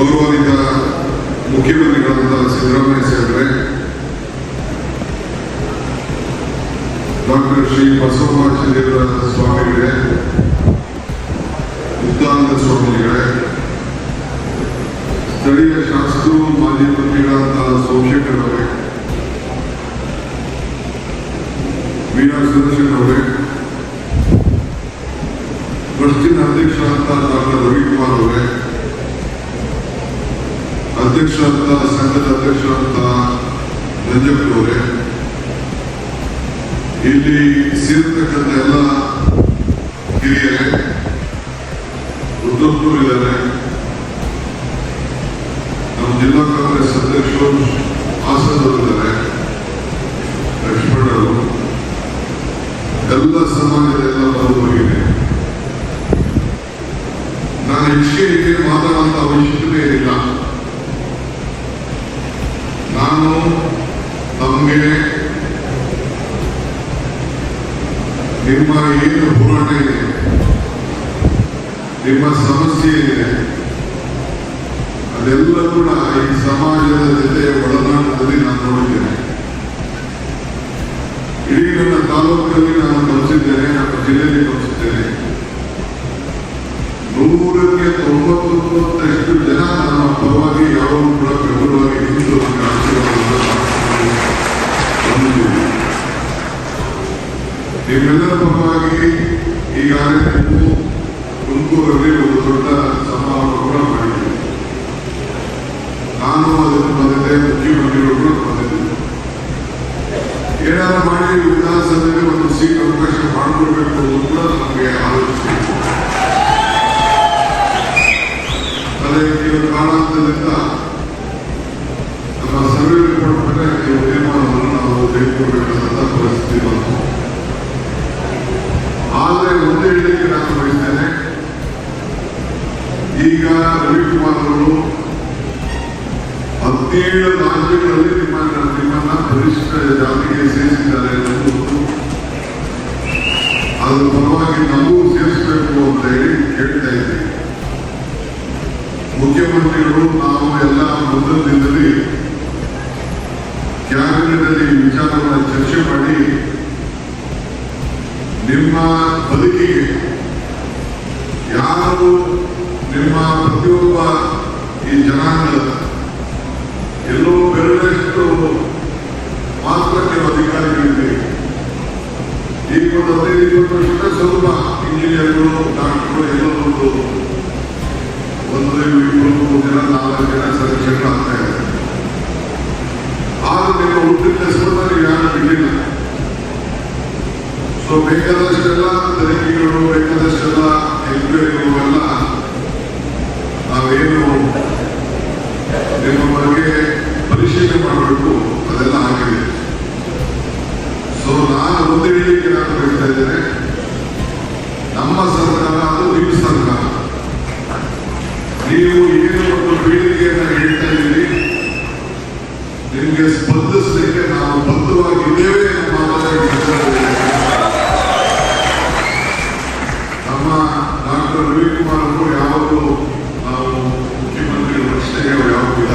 ಗೌರವಾನ್ವಿತ ಮುಖ್ಯಮಂತ್ರಿಗಳಾದ ಸಿದ್ದರಾಮಯ್ಯ ಸಾಹೇಬ್ರೆ ಡಾಕ್ಟರ್ ಶ್ರೀ ಬಸವರಾಜೇಂದ್ರ ಸ್ವಾಮಿಗಳೇ ಮುಕ್ತಾನಂದ ಸ್ವಾಮಿಗಳೇ, ಸ್ಥಳೀಯ ಶಾಸಕರು ಮಾಜಿ ಮಂತ್ರಿಗಳಾದ ಸೋಮಶೇಖರ್ ಅವರೇ ಅವರೇ ಟ್ರಸ್ಟಿನ ಅಧ್ಯಕ್ಷರಾದ ಡಾಕ್ಟರ್ ರವಿಕುಮಾರ್ ಅವರೇ ಅಧ್ಯಕ್ಷರಾದ ಸಂಘದ ಅಂತ ನಂಜಪ್ಪನವರೇ ಇಲ್ಲಿ ಸೇರ್ತಕ್ಕಂಥ ಎಲ್ಲ ಹಿರಿಯರೇ ಉದ್ದಪ್ಪರು ನಮ್ಮ ಜಿಲ್ಲಾ ಕಾಂಗ್ರೆಸ್ ಅಧ್ಯಕ್ಷರು ಹಾಸನದವರಿದ್ದಾರೆ ಲಕ್ಷ್ಮಣರು ಎಲ್ಲ ಸಮಾಜದ ಎಲ್ಲ ಬಂಧುವರಿಗೆ ನಾನು ಹೆಚ್ಚಿಗೆ ಮಾತಾಡುವಂತ ಅವಶ್ಯಕತೆ ಇಲ್ಲ ನಾನು ನಮಗೆ ನಿಮ್ಮ ಏನು ಹೋರಾಟ ಇದೆ ನಿಮ್ಮ ಸಮಸ್ಯೆ ಇದೆ ಅದೆಲ್ಲ ಕೂಡ ಈ ಸಮಾಜದ ಜೊತೆ ಒಳನಾಟದಲ್ಲಿ ನಾನು ನೋಡಿದ್ದೇನೆ. ಇಡೀ ನನ್ನ ತಾಲೂಕಿನಲ್ಲಿ ನಾನು ನಿಮ್ಮೆಲ್ಲರ ಪರವಾಗಿ ಈಗಾಗಲೇ ನೀವು ತುಮಕೂರಲ್ಲಿ ಒಂದು ದೊಡ್ಡ ಸಮಾರಂಭ ಕೂಡ ಮಾಡಿದ್ದೀವಿ ನಾನು ಅದನ್ನು ಬಂದಿದ್ದೆ ಮುಖ್ಯಮಂತ್ರಿಗಳು ಕೂಡ ಬಂದಿದ್ದೆ. ಏನಾದ್ರು ಮಾಡಿ ವಿಧಾನಸಭೆಗೆ ಒಂದು ಸೀಟ್ ಅವಕಾಶ ಮಾಡಿಕೊಡ್ಬೇಕು ಅಂತ ನಮಗೆ ಆಲೋಚಿಸಬೇಕು ಅದಕ್ಕೆ ಕೆಲವು ಕಾರಣಾಂತರದಿಂದ ನಮ್ಮ ಸರ್ವೆ ರಿಪೋರ್ಟ್ ಮೇಲೆ ತೀರ್ಮಾನವನ್ನು ನಾವು ತೆಗೆದುಕೊಳ್ಬೇಕಾದಂತಹ ಪರಿಸ್ಥಿತಿ ಬಂತು ಆದರೆ ಒಂದೇ ಹೇಳಿಕೆ ನಾನು ಬಯಸ್ತೇನೆ ಈಗ ರವಿಕುಮಾರ್ ಅವರು ಹದಿನೇಳು ರಾಜ್ಯಗಳಲ್ಲಿ ನಿಮ್ಮ ನಿಮ್ಮನ್ನ ಪರಿಶಿಷ್ಟ ಜಾತಿಗೆ ಸೇರಿಸಿದ್ದಾರೆ ಅದರ ಪರವಾಗಿ ನಮಗೂ ಸೇರಿಸಬೇಕು ಅಂತ ಹೇಳಿ ಕೇಳ್ತಾ ಇದ್ದೀವಿ ಮುಖ್ಯಮಂತ್ರಿಗಳು ನಾವು ಎಲ್ಲ ಮುಂದಿನ ದಿನದಲ್ಲಿ ಕ್ಯಾಬಿನೆಟ್ ವಿಚಾರವನ್ನು ಚರ್ಚೆ ಮಾಡಿ ನಿಮ್ಮ ಬದುಕಿಗೆ ಯಾರು ನಿಮ್ಮ ಪ್ರತಿಯೊಬ್ಬ ಈ ಜನಾಂಗದ ಎಲ್ಲೋ ಬೆರಳಷ್ಟು ಮಾತ್ರ ನೀವು ಅಧಿಕಾರಿಗಳಿದ್ದೀರಿ ವರ್ಷ ಸ್ವಲ್ಪ ಇಂಜಿನಿಯರ್ಗಳು ಡಾಕ್ಟರ್ಗಳು ಎಲ್ಲೋ ಒಂದು ಒಂದು ಜನ ನಾಲ್ಕು ಜನ ಸದಸ್ಯರು ಆಗ್ತಾ ಇದ್ದಾರೆ ಆದ್ರೆ ನಿಮ್ಮ ಹುಟ್ಟಿದ ಯಾರು ಬಿಡಲಿಲ್ಲ ಸೊ ಬೇಕಾದಷ್ಟೆಲ್ಲ ತನಿಖೆಗಳು ಬೇಕಾದಷ್ಟೆಲ್ಲ ಎಂಕ್ವೈರಿಗಳು ಎಲ್ಲ ನಾವೇನು ನಿಮ್ಮ ಬಗ್ಗೆ ಪರಿಶೀಲನೆ ಮಾಡಬೇಕು ಅದೆಲ್ಲ ಆಗಿದೆ ಸೊ ನಾನು ಒಂದು ಹೇಳಿಕೆ ನೀವು ಒಂದು ಪೀಳಿಗೆಯನ್ನು ಹೇಳ್ತಾ ಇದ್ದೀರಿ ನಿಮಗೆ ಸ್ಪಂದಿಸಲಿಕ್ಕೆ ನಾವು ಬದ್ಧವಾಗಿದ್ದೇವೆ ನಮ್ಮ ಡಾಕ್ಟರ್ ರವಿಕುಮಾರ್ ಅವರು ಯಾವಾಗಲೂ ನಾವು ಮುಖ್ಯಮಂತ್ರಿ ಅವರು ಯಾವಾಗಲೂ ಇಲ್ಲ.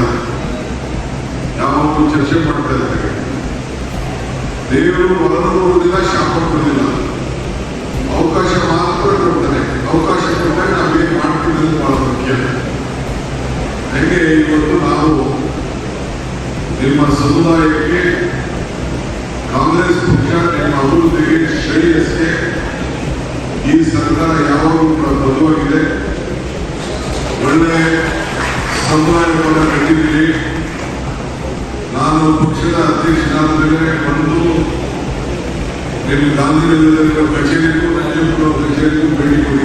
ಯಾವಾಗಲೂ ಚರ್ಚೆ ಮಾಡ್ತಾ ಇದ್ದೇವೆ ದೇವರು ಹೊರನು ಕೊಡುವುದಿಲ್ಲ ಶಾಪ ಕೊಡುವುದಿಲ್ಲ. ಅವಕಾಶ ಮಾತ್ರ ಕೊಡ್ತಾನೆ ಅವಕಾಶ ಕೊಟ್ಟರೆ ನಾವೇನು ಮಾಡ್ತೀವಿ ಅನ್ನೋದು ಬಹಳ ಮುಖ್ಯ. ಹಾಗೆ ಇವತ್ತು ನಾವು ನಿಮ್ಮ ಸಮುದಾಯಕ್ಕೆ ಕಾಂಗ್ರೆಸ್ ಪಕ್ಷ ನಿಮ್ಮ ಅಭಿವೃದ್ಧಿಗೆ ಶ್ರೇಯಸ್ಗೆ ಈ ಸರ್ಕಾರ ಯಾವಾಗಲೂ ಕೂಡ ಬದುವಾಗಿದೆ ಒಳ್ಳೆ ಸಮುದಾಯವನ್ನು ಕಟ್ಟಿದ್ದೀರಿ ನಾನು ಪಕ್ಷದ ಅಧ್ಯಕ್ಷನಾದ ಮೇಲೆ ಬಂದು ನಿಮ್ಮ ಗಾಂಧಿನಗರದಲ್ಲಿರುವ ಕಚೇರಿಗೂ ರಾಜ್ಯಪುರ ಕಚೇರಿಗೂ ಭೇಟಿ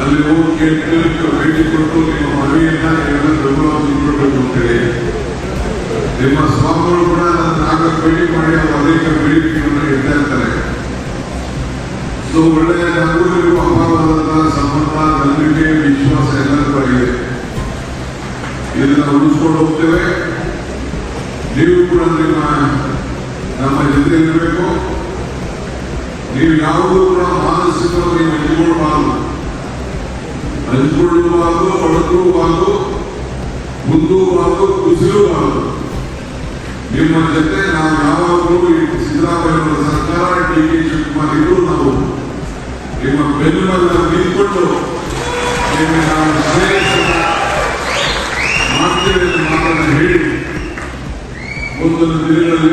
ಅಲ್ಲಿ ಹೋಗಿ ಕೇಂದ್ರಕ್ಕೆ ಭೇಟಿ ಕೊಟ್ಟು ನಿಮ್ಮ ಮನವಿಯನ್ನ ಎಲ್ಲ ನಿಮ್ಮ ಸ್ವಾಮಿಗಳು ಕೂಡ ನನ್ನ ಆಗ ಭೇಟಿ ಮಾಡಿ ಅವರು ಅನೇಕ ಬೇಡಿಕೆಗಳನ್ನು ಇಡ್ತಾ ಇರ್ತಾರೆ. ಸೊ ಒಳ್ಳೆಯ ನಮಗೂ ಅಪಾರವಾದಂತಹ ಸಂಬಂಧ, ನಂಬಿಕೆ, ವಿಶ್ವಾಸ ಎಲ್ಲರಿಗೂ ಆಗಿದೆ ಇದನ್ನ ಉಳಿಸ್ಕೊಂಡು ಹೋಗ್ತೇವೆ. ನೀವು ಕೂಡ ನಿಮ್ಮ, ನಮ್ಮ ಜೊತೆ ಇರಬೇಕು. ನೀವು ಯಾವುದೂ ಕೂಡ ಮಾನಸಿಕವಾಗಿ ನೀವು ಇಟ್ಕೊಳ್ಬಾರದು ಹಂಚಿಕೊಳ್ಳುವಾಗಲೂ ಮುಂದುವಾಗು ಕುಸಿಯುವಾಗು ನಿಮ್ಮ ಜೊತೆ ನಾವು ಯಾವಾಗಲೂ ಸಿದ್ದರಾಮಯ್ಯ ಸರ್ಕಾರ, ಡಿ ಕೆ ಶಿವಕುಮಾರ್ ನಾವು ನಿಮ್ಮ ಬೆನ್ನುಮಲ್ಲ ನಿಂತ್ಕೊಂಡು ನಿಮಗೆ ನಾವು ಶ್ರೇಯಸ್ಸನ್ನ ಮಾಡ್ತೇವೆ ಮಾತನ್ನು ಹೇಳಿ, ಮುಂದಿನ ದಿನಗಳಲ್ಲಿ